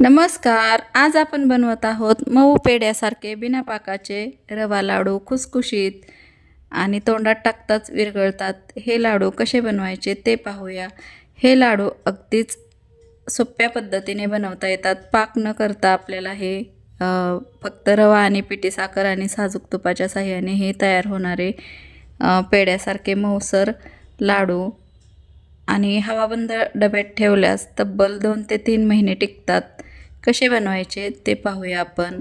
नमस्कार आज आपण बनवत आहोत मऊ पेड्यासारखे बिना पाकाचे रवा लाडू खुसखुशीत आणि तोंडात टाकताच विरघळतात. हे लाडू कसे बनवायचे ते पाहूया. हे लाडू अगदीच सोप्या पद्धतीने बनवता येतात. पाक न करता आपल्याला हे फक्त रवा आणि पिठी साखर आणि साजूक तुपाच्या साह्याने हे तयार होणारे पेड्यासारखे मऊसर लाडू आणि हवाबंद डब्यात ठेवल्यास तब्बल दोन ते तीन महिने टिकतात. कसे बनवायचे ते पाहूया आपण.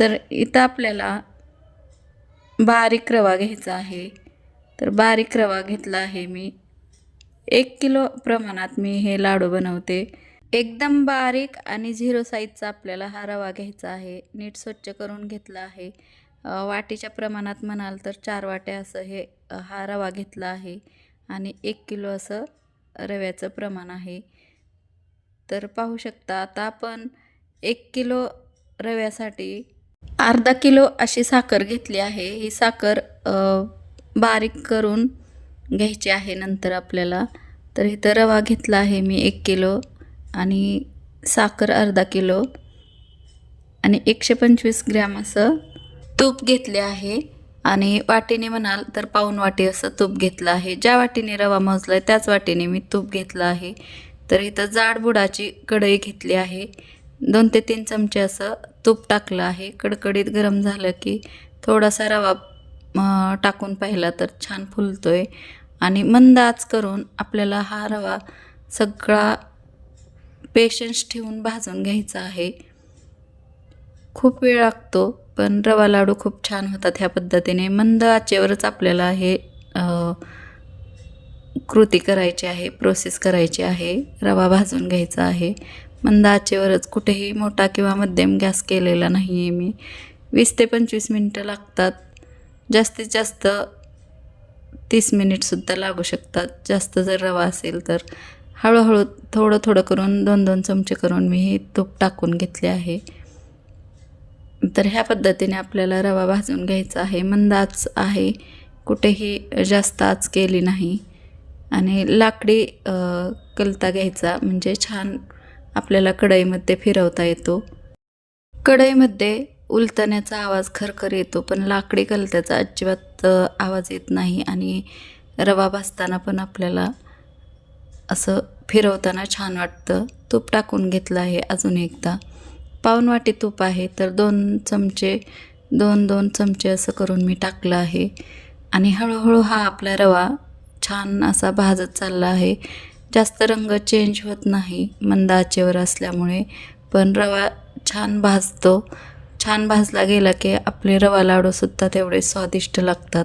तर इथं आपल्याला बारीक रवा घ्यायचा आहे. तर बारीक रवा घेतला आहे मी. एक किलो प्रमाणात मी हे लाडू बनवते. एकदम बारीक आणि झिरो साईजचा आपल्याला हा रवा घ्यायचा आहे. नीट स्वच्छ करून घेतला आहे. वाटीच्या प्रमाणात म्हणाल तर चार वाट्या असं हे हा रवा घेतला आहे. आणि एक किलो असं रव्याचं प्रमाण आहे. तर पाहू शकता आता आपण एक किलो रव्यासाठी अर्धा किलो अशी साखर घेतली आहे. ही साखर बारीक करून घ्यायची आहे नंतर आपल्याला. तर इथं रवा घेतला आहे मी एक किलो आणि साखर अर्धा किलो आणि एकशे पंचवीस ग्रॅम असं तूप घेतले आहे. आणि वाटीने म्हणाल तर पाऊन वाटी असं तूप घेतलं आहे. ज्या वाटीने रवा मोजला आहे त्याच वाटीने मी तूप घेतलं आहे. तर इथं जाड बुडाची कढई घेतली आहे. दोन ते तीन चमचे असं तूप टाकलं आहे. कडकडीत गरम झालं की थोडासा रवा टाकून पाहिला तर छान फुलतो आहे आणि मंद आच करून आपल्याला हा रवा सगळा पेशन्स ठेवून भाजून घ्यायचा आहे. खूप वेळ लागतो पण रवा लाडू खूप छान होतात ह्या पद्धतीने. मंद आचेवरच आपल्याला हे कृती करायची आहे प्रोसेस करायची आहे रवा भाजून घ्यायचा आहे. मंद आचेवरच कुठेही मोठा किंवा मध्यम गॅस केलेला नाही आहे मी. वीस ते पंचवीस मिनटं लागतात. जास्तीत जास्त तीस मिनिटसुद्धा लागू शकतात. जास्त जर रवा असेल तर. हळूहळू थोडं थोडं करून दोन दोन चमचे करून मी हे तूप टाकून घेतले आहे. तर ह्या पद्धतीने आपल्याला रवा भाजून घ्यायचा आहे. मंद आच आहे. कुठेही जास्त आच केली नाही. आणि लाकडी कलता घ्यायचा. म्हणजे छान आपल्याला कढईमध्ये फिरवता येतो. कढईमध्ये उलटण्याचा आवाज खरखर येतो पण लाकडी कलत्याचा अजिबात आवाज येत नाही आणि रवा भाजताना पण आपल्याला असं फिरवताना छान वाटतं. तूप टाकून घेतलं आहे अजून एकदा. पाऊन वाटी तूप आहे तर दोन चमचे दोन दोन चमचे असं करून मी टाकलं आहे. आणि हळूहळू हा आपला रवा छान असा भाजत चालला आहे. जास्त रंग चेंज होत नाही मंद आचेवर असल्यामुळे. पण रवा छान भाजतो. छान भाजला गेला की आपले रवा लाडूसुद्धा तेवढे स्वादिष्ट लागतात.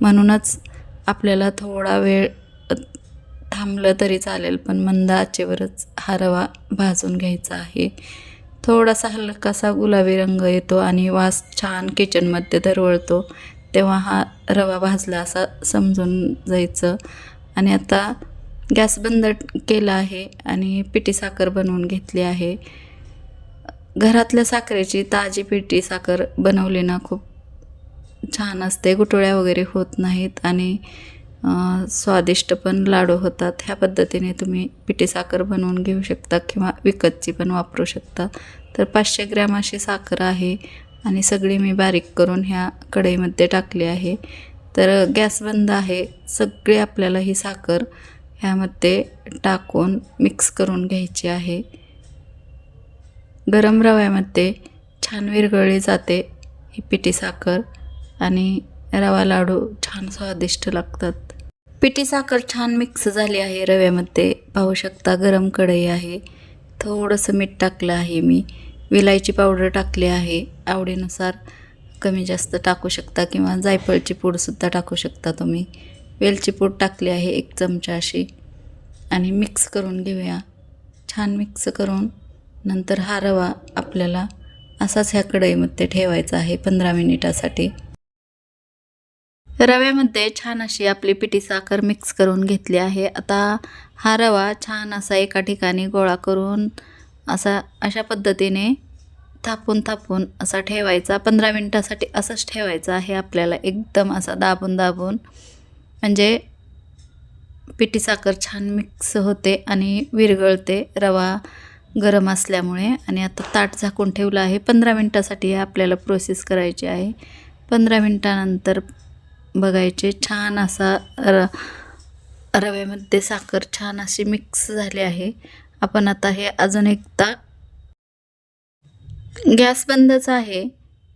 म्हणूनच आपल्याला थोडा वेळ थांबलं तरी चालेल पण मंद आचेवरच हा रवा भाजून घ्यायचा आहे. थोडासा हलकासा गुलाबी रंग येतो आणि वास छान किचनमध्ये दरवळतो. तेव्हा हा रवा भाजला असा समजून जायचं. आणि आता गॅस बंद केला आहे आणि पिठी साखर बनवून घेतली आहे. घरातल्या साखरेची ताजी पिठी साखर बनवली ना खूप छान असते. गुटोळ्या वगैरे होत नाहीत आणि स्वादिष्ट पण लाडू होतात. ह्या पद्धतीने तुम्ही पिठी साखर बनवून घेऊ शकता किंवा विकतची पण वापरू शकता. तर पाचशे ग्रॅम अशी साखर आहे. आणि सगळी मी बारीक करून ह्या कढईमध्ये टाकली आहे. तर गॅस बंद आहे. सगळी आपल्याला ही साखर ह्यामध्ये टाकून मिक्स करून घ्यायची आहे. गरम रव्यामध्ये छान विरघळली जाते ही पिठी साखर आणि रवा लाडू छान स्वादिष्ट लागतात. पिठी साखर छान मिक्स झाली आहे रव्यामध्ये. पाहू शकता गरम कढई आहे. थोडंसं मीठ टाकलं आहे मी. विलायची पावडर टाकली आहे. आवडीनुसार कमी जास्त टाकू शकता किंवा जायफळची पूडसुद्धा टाकू शकता तुम्ही. वेलची पूड टाकली आहे एक चमचा अशी. आणि मिक्स करून घेऊया. छान मिक्स करून नंतर हा रवा आपल्याला असाच ह्या कढईमध्ये ठेवायचा आहे पंधरा मिनिटासाठी. रव्यामध्ये छान अशी आपली पिठी साखर मिक्स करून घेतली आहे. आता हा रवा छान असा एका ठिकाणी गोळा करून असा अशा पद्धतीने थापून थापून असा ठेवायचा. पंधरा मिनटासाठी असंच ठेवायचा आहे आपल्याला. एकदम असा दाबून दाबून. म्हणजे पिठी साखर छान मिक्स होते आणि विरघळते. रवा गरम असल्यामुळे आणि आता ताट झाकून ठेवलं आहे. पंधरा मिनटासाठी हे आपल्याला प्रोसेस करायची आहे. पंधरा मिनटानंतर बघायचे छान असा र रव्यामध्ये साखर छान अशी मिक्स झाली आहे. आपण आता हे अजून एकदा गॅस बंदच आहे.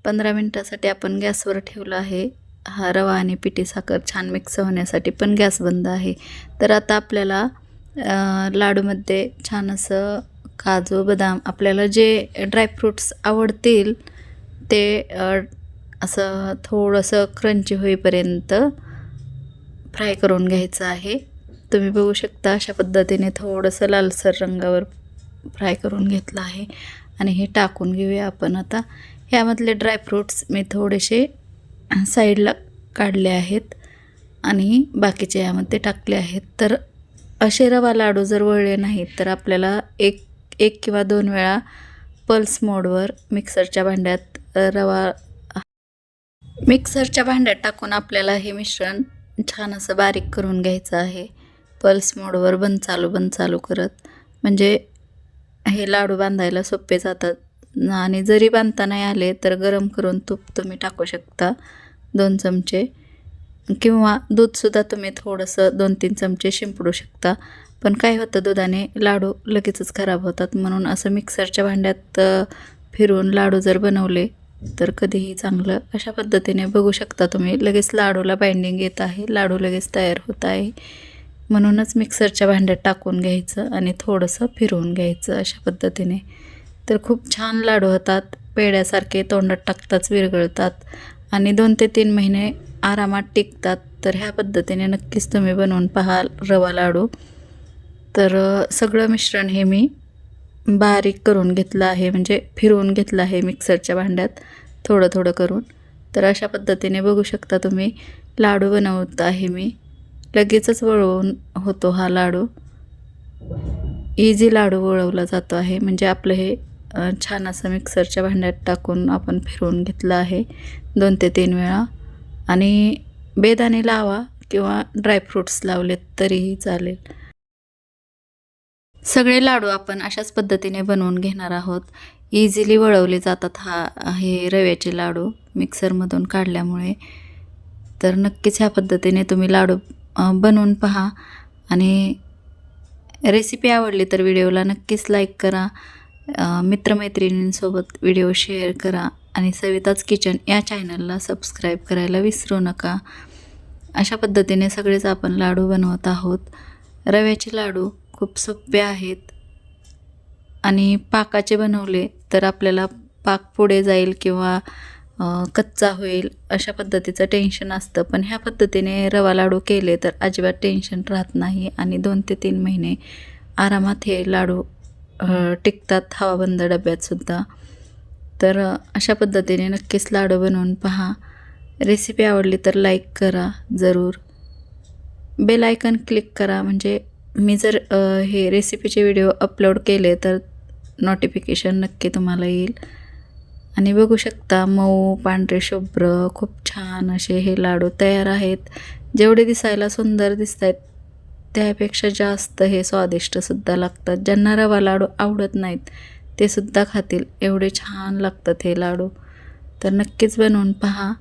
पंधरा मिनटासाठी आपण गॅसवर ठेवलं आहे. हा रवा आणि पिठी साखर छान मिक्स होण्यासाठी पण गॅस बंद आहे. तर आता आपल्याला लाडूमध्ये छान असं काजू बदाम आपल्याला जे ड्रायफ्रूट्स आवडतील ते असं थोडंसं क्रंची होईपर्यंत फ्राय करून घ्यायचं आहे. तुम्ही बघू शकता अशा पद्धतीने थोडंसं लालसर रंगावर फ्राय करून घेतलं आहे. आणि हे टाकून घेऊया आपण आता. ह्यामधले ड्रायफ्रूट्स मी थोडेसे साईडला काढले आहेत. आणि बाकीचे यामध्ये टाकले आहेत. तर असे रवा लाडू जर वळले नाहीत तर आपल्याला एक एक किंवा दोन वेळा पल्स मोडवर मिक्सरच्या भांड्यात रवा मिक्सरच्या भांड्यात टाकून आपल्याला हे मिश्रण छान असं बारीक करून घ्यायचं आहे. पल्स मोडवर बंद चालू बंद चालू करत. म्हणजे हे लाडू बांधायला सोपे जातात. आणि जरी बांधता नाही आले तर गरम करून तूप तुम्ही टाकू शकता. दोन चमचे. किंवा दूधसुद्धा तुम्ही थोडंसं दोन तीन चमचे शिंपडू शकता. पण काय होतं दुधाने लाडू लगेचच खराब होतात. म्हणून असं मिक्सरच्या भांड्यात फिरून लाडू जर बनवले तर कधीही चांगलं अशा पद्धतीने बघू शकता तुम्ही. लगेच लाडूला बाइंडिंग येत आहे. लाडू लगेच तयार होत आहे. म्हणूनच मिक्सरच्या भांड्यात टाकून घ्यायचं आणि थोडंसं फिरवून घ्यायचं अशा पद्धतीने. तर खूप छान लाडू होतात. पेड्यासारखे तोंडात टाकताच विरघळतात. आणि दोन ते तीन महिने आरामात टिकतात. तर ह्या पद्धतीने नक्कीच तुम्ही बनवून पाहाल रवा लाडू. तर सगळं मिश्रण हे मी बारीक करून घेतलं आहे. म्हणजे फिरवून घेतलं आहे मिक्सरच्या भांड्यात थोडं थोडं करून. तर अशा पद्धतीने बघू शकता तुम्ही. लाडू बनवत आहे मी. लगेचच वळवून होतो हा लाडू. इझी लाडू वळवला जातो आहे. म्हणजे आपलं हे छान असं मिक्सरच्या भांड्यात टाकून आपण फिरवून घेतलं आहे दोन ते तीन वेळा. आणि बेदाणे लावा किंवा ड्रायफ्रूट्स लावलेत तरीही चालेल. सगळे लाडू आपण अशाच पद्धतीने बनवून घेणार आहोत. इझिली वळवले जातात हा हे रव्याचे लाडू मिक्सरमधून काढल्यामुळे. तर नक्कीच ह्या पद्धतीने तुम्ही लाडू बनवून पहा. आणि रेसिपी आवडली तर व्हिडिओला नक्कीच लाईक करा. मित्रमैत्रिणींसोबत व्हिडिओ शेअर करा. आणि सविताच किचन या चॅनलला सबस्क्राईब करायला विसरू नका. अशा पद्धतीने सगळेच आपण लाडू बनवत आहोत. रव्याचे लाडू खूप सोपे आहेत. आणि पाकाचे बनवले तर आपल्याला पाक पुढे जाईल किंवा कच्चा होईल अशा पद्धतीचं टेन्शन असतं. पण ह्या पद्धतीने रवा लाडू केले तर अजिबात टेन्शन राहत नाही आणि दोन ते तीन महिने आरामात हे लाडू टिकतात हवाबंद डब्यातसुद्धा तर अशा पद्धतीने नक्कीच लाडू बनवून पहा. रेसिपी आवडली तर लाईक करा जरूर. बेल आयकन क्लिक करा म्हणजे मी जर हे रेसिपीचे व्हिडिओ अपलोड केले तर नोटिफिकेशन नक्की तुम्हाला येईल. आणि बघू शकता मऊ पांढरे शुभ्र खूप छान असे हे लाडू तयार आहेत. जेवढे दिसायला सुंदर दिसत आहेत त्यापेक्षा जास्त हे स्वादिष्टसुद्धा लागतात. ज्यांना रवा लाडू आवडत नाहीत ते सुद्धा खातील. एवढे छान लागतात हे लाडू. तर नक्कीच बनवून पहा.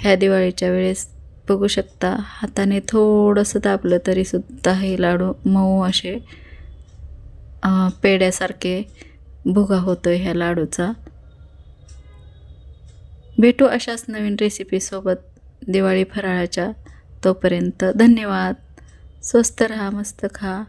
ह्या दिवाळीच्या वेळेस बघू शकता हाताने थोडंसं दाबलं तरीसुद्धा हे लाडू मऊ असे पेड्यासारखे भुगा होतो ह्या लाडूचा. भेटू अशाच नवीन रेसिपीसोबत दिवाळी फराळाच्या. तोपर्यंत धन्यवाद. स्वस्त रहा मस्त खा.